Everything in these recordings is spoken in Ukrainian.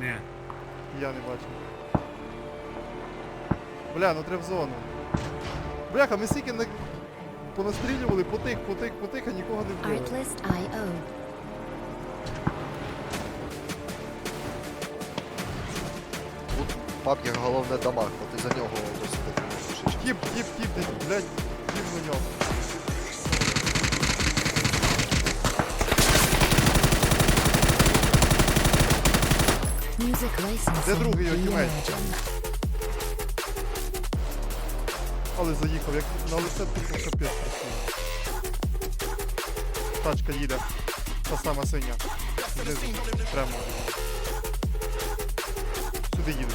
Не. Я не бачу. Бля, ну треба в зону. Бляха, ми стільки не... понастрілювали, потих, потих, потих, а нікого не вбили. Artlist.io. Тут головне дамаг, от і за нього досить Тіп, тіп, тіп, блядь, тіп на нього. Licensing другий reimagined. Але заїхав, як на лице тупо капець красиво. Тачка їде. Та сама синя. Знизу. Прямо. Сюди їде.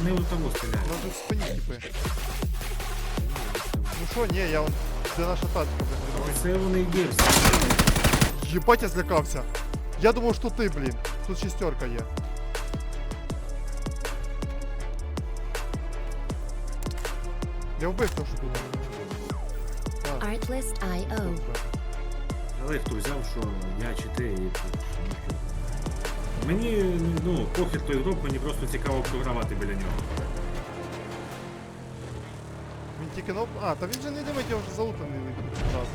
вони у того стріляють. Вона тут в спині типи. Ну що, ні, я вон... Де наша тачка, блядь? Це вони є всі. Єбать, я злякався. Я думав, що ти, блін. Тут шістерка є. Я вбив то, що тут. Так, Artlist.io. Але хто взяв, що я чи ти і тут. Мені, ну, похід той гроб, мені просто цікаво програвати біля нього. Він тільки на... А, та він же не дивить, я вже залутаний раз.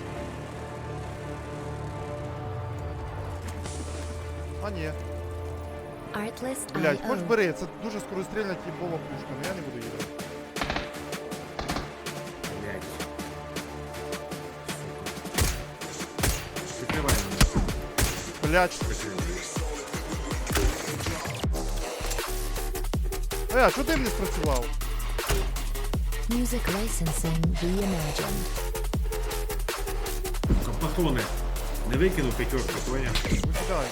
А ні. Блять, хоч Artlist.io. бери, це дуже скорострільна тімбова пушка, але я не буду її. брати. Блять. Сука. Прикривай мене. Блять. Е, а чого дим не спрацював? Music licensing reimagined. Патрони. Не викинув п'ятерку, поняв? Викидай.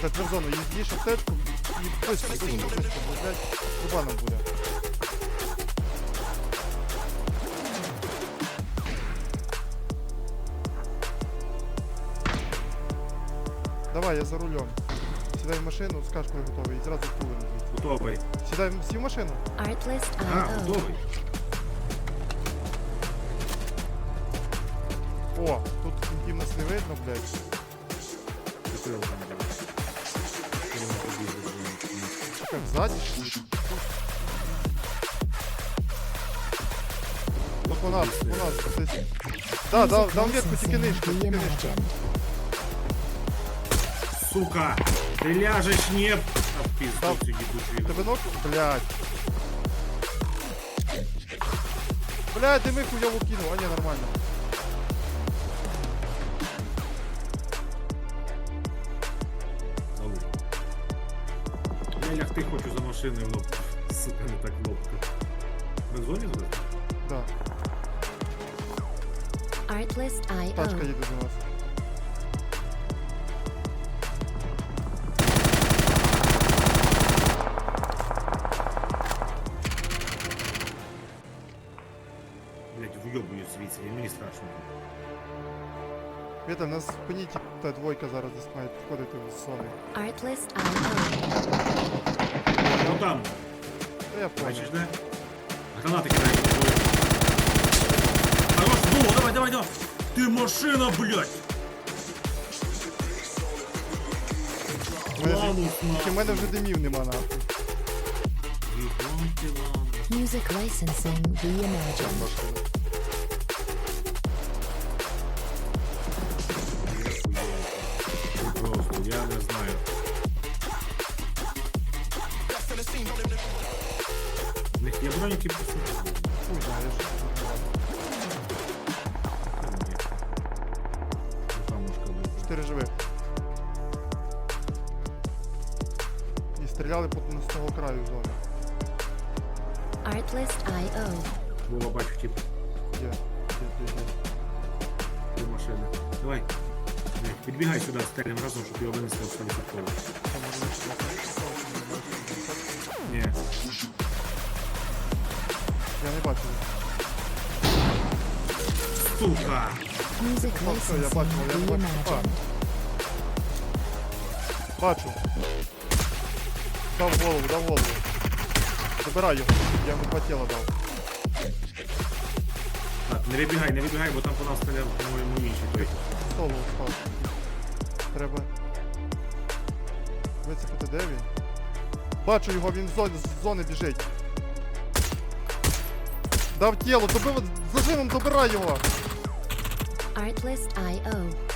Ти в зону, їздиш аптечку і близько, дуже близько, блядь, труба нам буде. Давай, я за рулем. Сідай в машину, скаж, коли готовий, і зразу втулимо. Готовий. Сідай, в- сів в машину. А, Artlist.io. готовий. О, тут кінтів нас не видно, блядь. Прикрив там, блядь. Коли ми побігли, блядь. Чекай, ззаді ж? От у нас, у нас десь. Да, да, дам ветку, тільки нижче, тільки нижче. Сука! Ти ляжеш, не... А, в пизду Там- цю їбучу Тебе ног? Блядь. Блядь, дими хуйово кинув, а ні, нормально. Ау. Я лягти хочу за машиною, но сука не так ловко. Ми в зоні зараз? Да, тачка Artlist.io. їде до нас. вйобую звідси, і мені страшно. Віта, в нас в спині ті- та двойка зараз десь має входити в зони. Artlist.io. Ну там, Та я понял. бачиш, де? Гранати кидають. Хорош, ну, давай, давай, давай! Ти машина, блять! У мене ж- Ланус, Тільки в мене вже димів нема нахуй. Єбанки, ланус. Music licensing reimagined. Ну, там мушка буде. Чотири живих. І Стріляли по з того краю зони. Artlist.io. Вова, бачу, тип, Є, є, є, є. три машини. Давай. Блядь, Підбігай сюди, стрелям разом, щоб його винесли в. Це Ні. Я не бачу. Сука! Oh, sorry, я бачу, я бачу. А. Бачу. Дав голову, дав голову. Забирай його. Я йому два тіла дав. Так, не вибігай, не вибігай, бо там по нас стріляв, по-моєму, інший той. Соло впав. Треба. Вицепити де він? Бачу його, він з зони, з зони біжить. Дав тіло, добив, зажимом добирай його! Artlist.io.